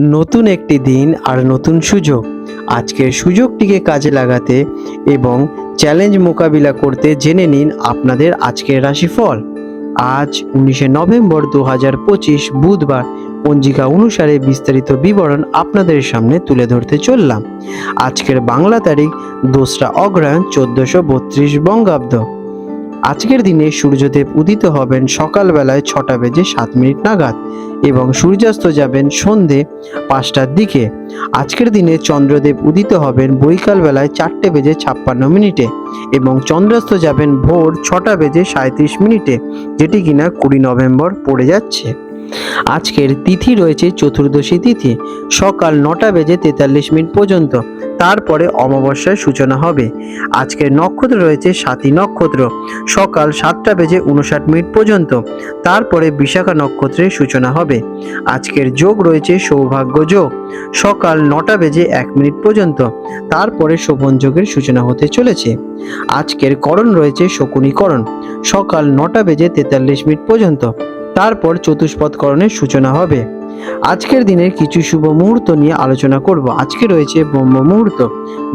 নতুন একটি দিন আর নতুন সুযোগ। আজকের সুযোগটিকে কাজে লাগাতে এবং চ্যালেঞ্জ মোকাবিলা করতে জেনে নিন আপনাদের আজকের রাশিফল। আজ উনিশে নভেম্বর দু হাজার পঁচিশ বুধবার। পঞ্জিকা অনুসারে বিস্তারিত বিবরণ আপনাদের সামনে তুলে ধরতে চললাম। আজকের বাংলা তারিখ দোসরা অগ্রহায়ণ চোদ্দশো বত্রিশ বঙ্গাব্দ। আজকের দিনে সূর্যদেব উদিত হবেন সকালবেলায় ছটা বেজে সাত মিনিট নাগাদ এবং সূর্যাস্ত যাবেন সন্ধে পাঁচটার দিকে। আজকের দিনে চন্দ্রদেব উদিত হবেন বৈকালবেলায় চারটে বেজে ছাপ্পান্ন মিনিটে এবং চন্দ্রাস্ত যাবেন ভোর ছটা বেজে সাঁত্রিশ মিনিটে, যেটি কিনা কুড়ি নভেম্বর পড়ে যাচ্ছে। আজকের তিথি রয়েছে চতুর্দশী তিথি। সকাল নটা বেজে তেতাল্লিশ মিনিট পর্যন্ত। তারপরে অমাবস্যার সূচনা হবে। আজকের নক্ষত্র রয়েছে সাতী নক্ষত্র। সকাল সাতটা বেজে উনষাট মিনিট পর্যন্ত। তারপরে বিশাখা নক্ষত্রের সূচনা হবে। আজকের যোগ রয়েছে সৌভাগ্য যোগ। সকাল নটা বেজে এক মিনিট পর্যন্ত। তারপরে শোভন যোগের সূচনা হতে চলেছে। আজকের করণ রয়েছে শকুনীকরণ। সকাল নটা বেজে তেতাল্লিশ মিনিট পর্যন্ত। তারপর চতুষ্পদকরণের সূচনা হবে। আজকের দিনের কিছু শুভ মুহূর্ত নিয়ে আলোচনা করব। আজকে রয়েছে ব্রহ্ম মুহূর্ত।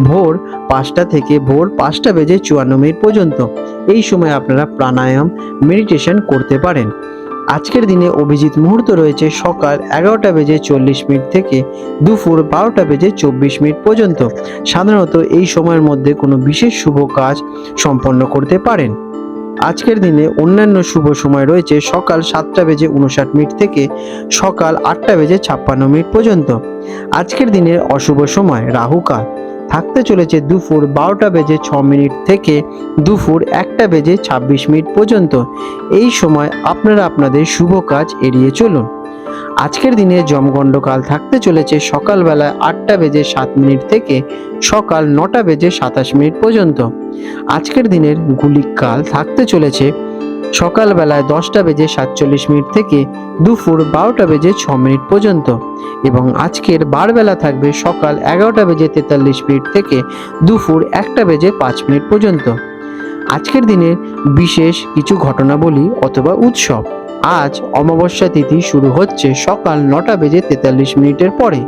ভোর পাঁচটা থেকে ভোর পাঁচটা বেজে চুয়ান্ন মিনিট পর্যন্ত। এই সময় আপনারা প্রাণায়াম মেডিটেশন করতে পারেন। আজকের দিনে অভিজিৎ মুহূর্ত রয়েছে সকাল এগারোটা বেজে চল্লিশ মিনিট থেকে দুপুর বারোটা বেজে চব্বিশ মিনিট পর্যন্ত। সাধারণত এই সময়ের মধ্যে কোনো বিশেষ শুভ কাজ সম্পন্ন করতে পারেন। আজকের দিনে অন্যান্য শুভ সময় রয়েছে সকাল সাতটা বেজে উনষাট মিনিট থেকে সকাল আটটা বেজে ছাপ্পান্ন মিনিট পর্যন্ত। আজকের দিনের অশুভ সময় রাহুকাল থাকতে চলেছে দুপুর বারোটা বেজে ছ মিনিট থেকে দুপুর একটা বেজে ছাব্বিশ মিনিট পর্যন্ত। এই সময় আপনারা আপনাদের শুভ কাজ এড়িয়ে চলুন। আজকের দিনে জমগণ্ডকাল থাকতে চলেছে সকালবেলায় আটটা বেজে সাত মিনিট থেকে সকাল নটা বেজে সাতাশ মিনিট পর্যন্ত। আজকের দিনের গুলিক কাল থাকতে চলেছে সকালবেলায় দশটা বেজে সাতচল্লিশ মিনিট থেকে দুপুর বারোটা বেজে ছ মিনিট পর্যন্ত এবং আজকের বারবেলা থাকবে সকাল এগারোটা বেজে তেতাল্লিশ মিনিট থেকে দুপুর একটা বেজে পাঁচ মিনিট পর্যন্ত। আজকের দিনের বিশেষ কিছু ঘটনাবলী অথবা উৎসব। আজ অমাবস্যা তিথি শুরু হচ্ছে সকাল নটা বেজে তেতাল্লিশ মিনিটের পরে।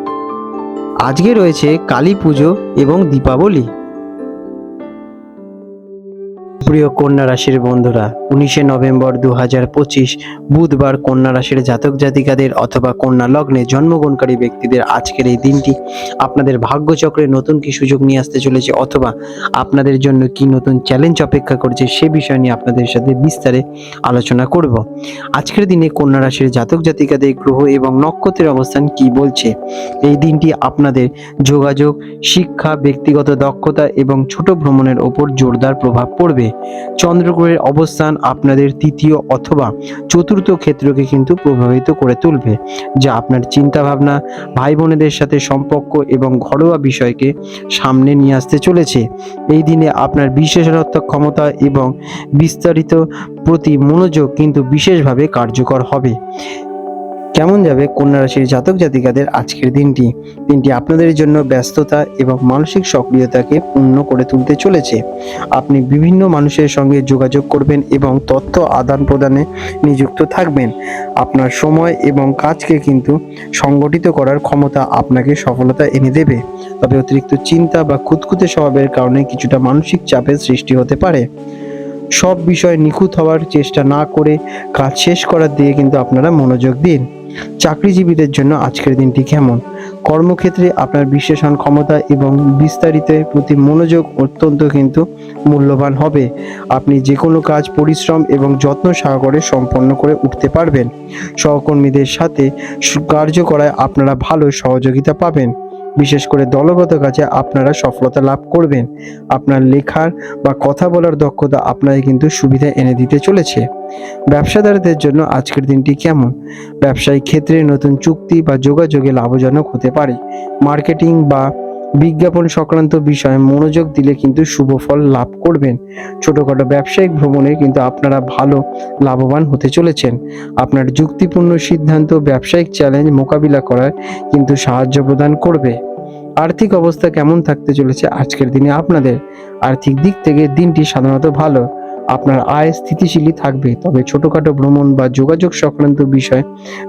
আজকে রয়েছে কালী পুজো এবং দীপাবলি। প্রিয় কন্যা রাশির বন্ধুরা, উনিশে নভেম্বর দু হাজার পঁচিশ বুধবার কন্যা রাশির জাতক জাতিকাদের অথবা কন্যা লগ্নে জন্মগ্রহণকারী ব্যক্তিদের আজকের এই দিনটি আপনাদের ভাগ্যচক্রে নতুন কি সুযোগ নিয়ে আসতে চলেছে অথবা আপনাদের জন্য কি নতুন চ্যালেঞ্জ অপেক্ষা করছে সে বিষয় নিয়ে আপনাদের সাথে বিস্তারে আলোচনা করব। আজকের দিনে কন্যা রাশির জাতক জাতিকাদের গ্রহ এবং নক্ষত্রের অবস্থান কি বলছে? এই দিনটি আপনাদের যোগাযোগ, শিক্ষা, ব্যক্তিগত দক্ষতা এবং ছোট ভ্রমণের ওপর জোরদার প্রভাব পড়বে। চন্দ্রগ্রহের অবস্থান আপনাদের তৃতীয় অথবা চতুর্থ ক্ষেত্রকে কিন্তু প্রভাবিত করে তুলবে, যা আপনার চিন্তা ভাবনা ভাই বোনেদের সাথে সম্পর্ক এবং ঘরোয়া বিষয়কে সামনে নিয়ে আসতে চলেছে। এই দিনে আপনার বিশেষণাত্মক ক্ষমতা এবং বিস্তারিত প্রতি মনোযোগ কিন্তু বিশেষভাবে কার্যকর হবে। কেমন যাবে কন্যা রাশির জাতক জাতিকাদের আজকের দিনটি? দিনটি আপনাদের জন্য ব্যস্ততা এবং মানসিক সক্রিয়তাকে পূর্ণ করে তুলতে চলেছে। আপনি বিভিন্ন মানুষের সঙ্গে যোগাযোগ করবেন এবং তথ্য আদান প্রদানে নিযুক্ত থাকবেন। আপনার সময় এবং কাজকে কিন্তু সংগঠিত করার ক্ষমতা আপনাকে সফলতা এনে দেবে। তবে অতিরিক্ত চিন্তা বা খুঁতখুঁতে স্বভাবের কারণে কিছুটা মানসিক চাপের সৃষ্টি হতে পারে। সব বিষয় নিখুঁত হওয়ার চেষ্টা না করে কাজ শেষ করার দিকে কিন্তু আপনারা মনোযোগ দিন। চাকরিজীবীদের জন্য আজকের দিনটি কেমন? কর্মক্ষেত্রে আপনার বিশ্লেষণ ক্ষমতা এবং বিস্তারিতের প্রতি মনোযোগ অত্যন্ত কিন্তু মূল্যবান হবে। আপনি যে কোনো কাজ পরিশ্রম এবং যত্ন সহকারে সম্পন্ন করে উঠতে পারবেন। সহকর্মীদের সাথে কার্য করায় আপনারা ভালো সহযোগিতা পাবেন। বিশেষ করে দলগত কাজে আপনারা সফলতা লাভ করবেন। আপনার লেখার বা কথা বলার দক্ষতা আপনাকে কিন্তু সুবিধা এনে দিতে চলেছে। ব্যবসাদারদের জন্য আজকের দিনটি কেমন? ব্যবসায়িক ক্ষেত্রে নতুন চুক্তি বা যোগাযোগে লাভজনক হতে পারে। মার্কেটিং বা বিজ্ঞাপন সংক্রান্ত বিষয়ে মনোযোগ দিলে কিন্তু শুভ ফল লাভ করবেন। ছোটখাটো ব্যবসায়িক ভ্রমণে কিন্তু আপনারা ভালো লাভবান হতে চলেছেন। আপনার যুক্তিপূর্ণ সিদ্ধান্ত, ব্যবসায়িক চ্যালেঞ্জ মোকাবিলা করার কিন্তু সাহায্য প্রদান করবে। আর্থিক অবস্থা কেমন থাকতে চলেছে আজকের দিনে আপনাদের? আর্থিক দিক থেকে দিনটি সাধারণত ভালো। আপনার আয় স্থিতিশীলই থাকবে। তবে ছোটখাটো ভ্রমণ বা যোগাযোগ সংক্রান্ত বিষয়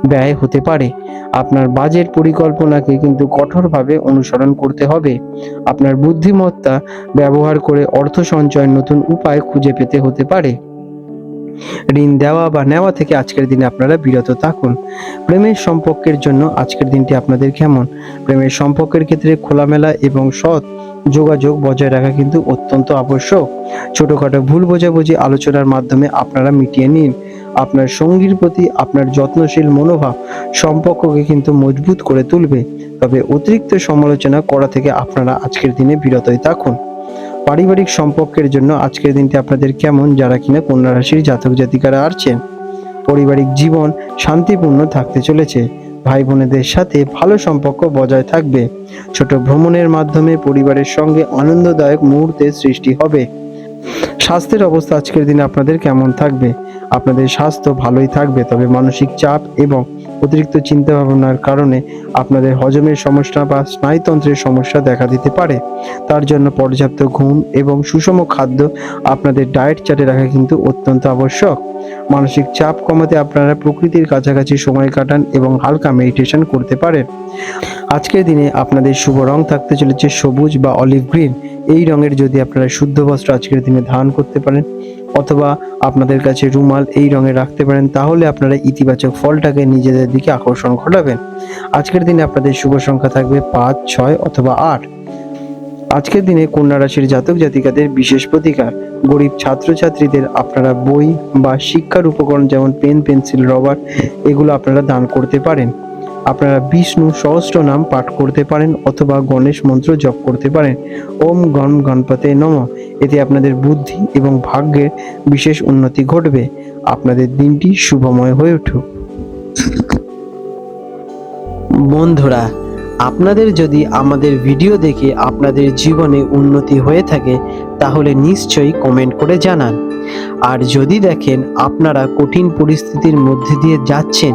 ব্যয় হতে পারে। আপনার বাজেট পরিকল্পনাকে কিন্তু কঠোরভাবে অনুসরণ করতে হবে। আপনার বুদ্ধিমত্তা ব্যবহার করে অর্থ সঞ্চয়ের নতুন উপায় খুঁজে পেতে হতে পারে। ঋণ দেওয়া বা নেওয়া থেকে আজকের দিনে আপনারা বিরত থাকুন। প্রেমের সম্পর্কের জন্য আজকের দিনটি আপনাদের কেমন? প্রেমের সম্পর্কের ক্ষেত্রে খোলামেলা এবং সৎ যোগাযোগ বজায় রাখা কিন্তু অত্যন্ত আবশ্যক। ছোটখাটো ভুল বোঝাবুঝি আলোচনার মাধ্যমে আপনারা মিটিয়ে নিন। আপনার সঙ্গীর প্রতি আপনার যত্নশীল মনোভাব সম্পর্ককে কিন্তু মজবুত করে তুলবে। তবে অতিরিক্ত সমালোচনা করা থেকে আপনারা আজকের দিনে বিরতই থাকুন। পারিবারিক সম্পর্কের জন্য আজকের দিনটি আপনাদের কেমন, যারা কিনা কন্যা রাশির জাতক জাতিকারা আছেন। পারিবারিক জীবন শান্তিপূর্ণ থাকতে চলেছে। ভাই বোনেদের সাথে ভালো সম্পর্ক বজায় থাকবে। ছোট ভ্রমণের মাধ্যমে পরিবারের সঙ্গে আনন্দদায়ক মুহূর্তের সৃষ্টি হবে। স্বাস্থ্যের অবস্থা আজকের দিনে আপনাদের কেমন থাকবে? আপনাদের স্বাস্থ্য ভালোই থাকবে, তবে মানসিক চাপ এবং অতিরিক্ত চিন্তা ভাবনার কারণে আপনাদের হজমের সমস্যা বা স্নায়ুতন্ত্রের সমস্যা দেখা দিতে পারে। তার জন্য পর্যাপ্ত ঘুম এবং সুষম খাদ্য আপনাদের ডায়েট চার্টে রাখা কিন্তু অত্যন্ত আবশ্যক। মানসিক চাপ কমাতে আপনারা প্রকৃতির কাছাকাছি সময় কাটান এবং হালকা মেডিটেশন করতে পারেন। আজকের দিনে আপনাদের শুভ রং থাকতে চলেছে সবুজ বা অলিভ গ্রিন। এই রঙের যদি আপনারা শুদ্ধ বস্ত্র আজকের দিনে ধারণ করতে পারেন অথবা আপনাদের কাছে রুমাল এই রঙে রাখতে পারেন, তাহলে আপনারা ইতিবাচক ফলটাকে নিজেদের দিকে আকর্ষণ ঘটাবেন। আজকের দিনে আপনাদের শুভ সংখ্যা থাকবে পাঁচ, ছয় অথবা আট। আজকের দিনে কন্যা রাশির জাতক জাতিকাদের বিশেষ প্রতিকার। গরিব ছাত্রছাত্রীদের আপনারা বই বা শিক্ষার উপকরণ যেমন পেন, পেন্সিল, রবার, এগুলো আপনারা দান করতে পারেন। আপনারা বিষ্ণু সহস্র নাম পাঠ করতে পারেন অথবা গণেশ মন্ত্র জপ করতে পারেন। ওম গণ গণপতে নম। এতে আপনাদের বুদ্ধি এবং ভাগ্যের বিশেষ উন্নতি ঘটবে। আপনাদের দিনটি শুভময় হয়ে উঠুক। বন্ধুরা, আপনাদের যদি আমাদের ভিডিও দেখে আপনাদের জীবনে উন্নতি হয়ে থাকে, তাহলে নিশ্চয়ই কমেন্ট করে জানান। আর যদি দেখেন আপনারা কঠিন পরিস্থিতির মধ্যে দিয়ে যাচ্ছেন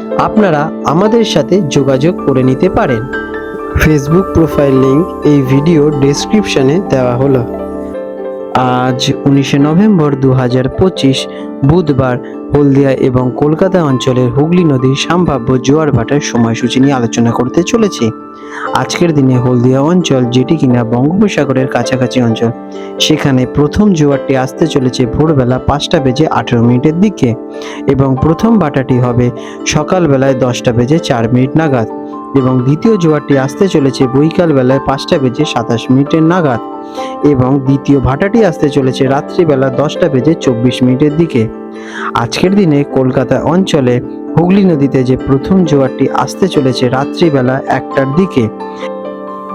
আপনারা আমাদের সাথে যোগাযোগ করে নিতে পারেন। ফেসবুক প্রোফাইল লিংক এই ভিডিও ডেসক্রিপশনে দেওয়া হলো। আজ উনিশে নভেম্বর দু হাজার পঁচিশ, বুধবার হলদিয়া এবং কলকাতা অঞ্চলের হুগলি নদীর সম্ভাব্য জোয়ার ভাটার সময়সূচি নিয়ে আলোচনা করতে চলেছি। আজকের দিনে হলদিয়া অঞ্চল যেটি কিনা বঙ্গোপসাগরের কাছাকাছি অঞ্চল, সেখানে প্রথম জোয়ারটি আসতে চলেছে ভোরবেলা পাঁচটা বেজে আঠেরো মিনিটের দিকে এবং প্রথম ভাটাটি হবে সকালবেলায় দশটা বেজে চার মিনিট নাগাদ এবং দ্বিতীয় জোয়ারটি আসতে চলেছে বৈকাল বেলায় পাঁচটা বেজে সাতাশ মিনিটের নাগাদ। এবং দ্বিতীয় ভাটাটি আসতে চলেছে রাত্রিবেলা দশটা বেজে চব্বিশ মিনিটের দিকে। আজকের দিনে কলকাতা অঞ্চলে হুগলি নদীতে যে প্রথম জোয়ারটি আসতে চলেছে রাত্রিবেলা একটার দিকে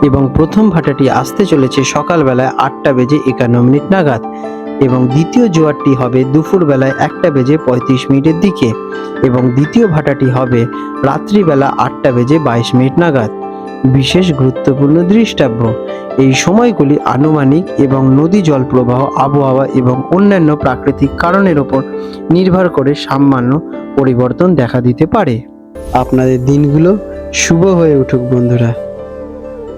এবং প্রথম ভাটাটি আসতে চলেছে সকালবেলায় আটটা বেজে একান্ন মিনিট নাগাদ এবং দ্বিতীয় জোয়ারটি হবে দুপুরবেলায় একটা বেজে পঁয়ত্রিশ মিনিটের দিকে এবং দ্বিতীয় ভাটাটি হবে রাত্রিবেলা আটটা বেজে বাইশ মিনিট নাগাদ। বিশেষ গুরুত্বপূর্ণ দৃষ্টাব্য। এই সময়গুলি আনুমানিক এবং নদী জল প্রবাহ আবহাওয়া এবং অন্যান্য প্রাকৃতিক কারণের ওপর নির্ভর করে সামান্য পরিবর্তন দেখা দিতে পারে। আপনাদের দিনগুলো শুভ হয়ে উঠুক, বন্ধুরা।